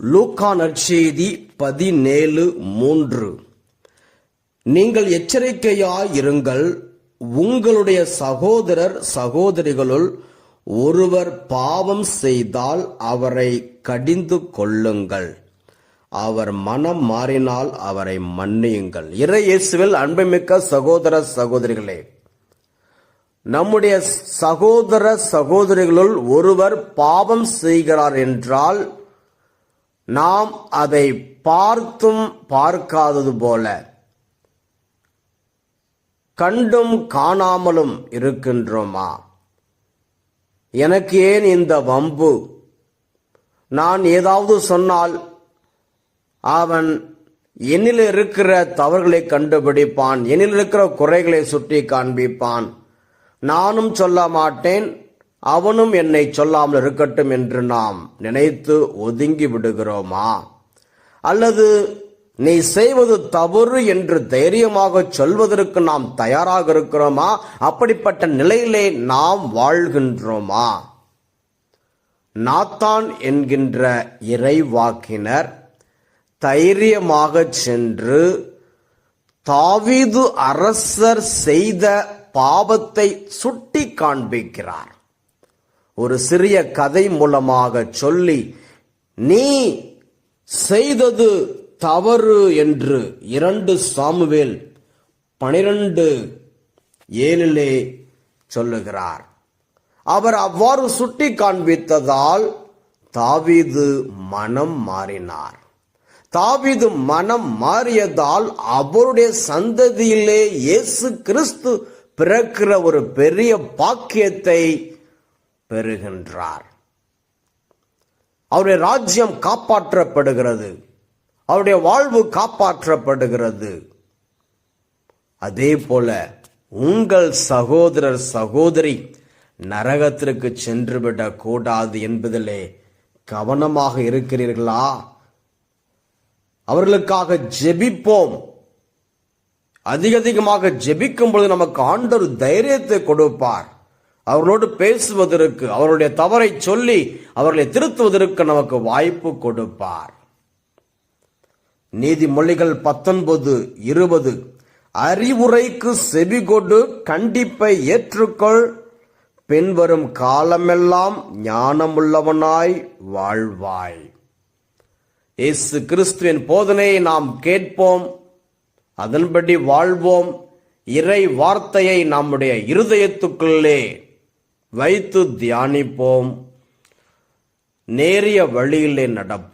லூக்கா நற்செய்தி பதினேழு மூன்று. நீங்கள் எச்சரிக்கையாயிருங்கள் உங்களுடைய சகோதரர் சகோதரிகளுள் ஒருவர் பாவம் செய்தால் அவரை கடிந்து கொள்ளுங்கள். அவர் மனம் மாறினால் அவரை மன்னியுங்கள். இறையேசுவில் அன்புமிக்க சகோதர சகோதரிகளே நம்முடைய சகோதர சகோதரிகளுள் ஒருவர் பாவம் செய்கிறார் என்றால் நாம் அதை பார்த்தும் பார்க்காதது போல கண்டும் காணாமலும் இருக்கின்றோமா? எனக்கு ஏன் இந்த வம்பு? நான் ஏதாவது சொன்னால் அவன் என்னில் இருக்கிற தவறுகளை கண்டுபிடிப்பான் என்னில் இருக்கிற குறைகளை சுட்டி காண்பிப்பான். நானும் சொல்ல மாட்டேன் அவனும் என்னை சொல்லாமல் இருக்கட்டும் என்று நாம் நினைத்து ஒதுங்கி விடுகிறோமா? அல்லது நீ செய்வது தவறு என்று தைரியமாக சொல்வதற்கு நாம் தயாராக இருக்கிறோமா? அப்படிப்பட்ட நிலையிலே நாம் வாழ்கின்றோமா? நாத்தான் என்கின்ற இறைவாக்கினர் தைரியமாக சென்று தாவீது அரசர் செய்த பாவத்தை சுட்டி காண்பிக்கிறார் ஒரு சிறிய கதை மூலமாக சொல்லி நீ செய்தது தவறு என்று இரண்டு சாமுவேல் பனிரெண்டு ஏழிலே சொல்லுகிறார். அவர் அவ்வாறு சுட்டி காண்பித்ததால் தாவீது மனம் மாறினார். தாவீது மனம் மாறியதால் அவருடைய சந்ததியிலே இயேசு கிறிஸ்து பிறக்கிற ஒரு பெரிய பாக்கியத்தை பெறுகின்றார். அவருடைய ராஜ்யம் காப்பாற்றப்படுகிறது. அவருடைய வாழ்வு காப்பாற்றப்படுகிறது. அதே போல உங்கள் சகோதரர் சகோதரி நரகத்திற்கு சென்றுவிடக் கூடாது என்பதிலே கவனமாக இருக்கிறீர்களா? அவர்களுக்காக ஜெபிப்போம். அதிக அதிகமாக ஜெபிக்கும் பொழுது நமக்கு ஆண்டொரு தைரியத்தை கொடுப்பார். அவர்களோடு பேசுவதற்கு அவருடைய தவறை சொல்லி அவர்களை திருத்துவதற்கு நமக்கு வாய்ப்பு கொடுப்பார். நீதிமொழிகள் பத்தொன்பது இருபது. அறிவுரைக்கு செவிகொடு கண்டிப்பை ஏற்றுக்கொள். பின்வரும் காலமெல்லாம் ஞானமுள்ளவனாய் வாழ்வாய். இயேசு கிறிஸ்துவின் போதனையை நாம் கேட்போம். அதன்படி வாழ்வோம். இறை வார்த்தையை நம்முடைய இருதயத்துக்குள்ளே வைத்து தியானிப்போம். நேரிய வழியிலே நடப்போம்.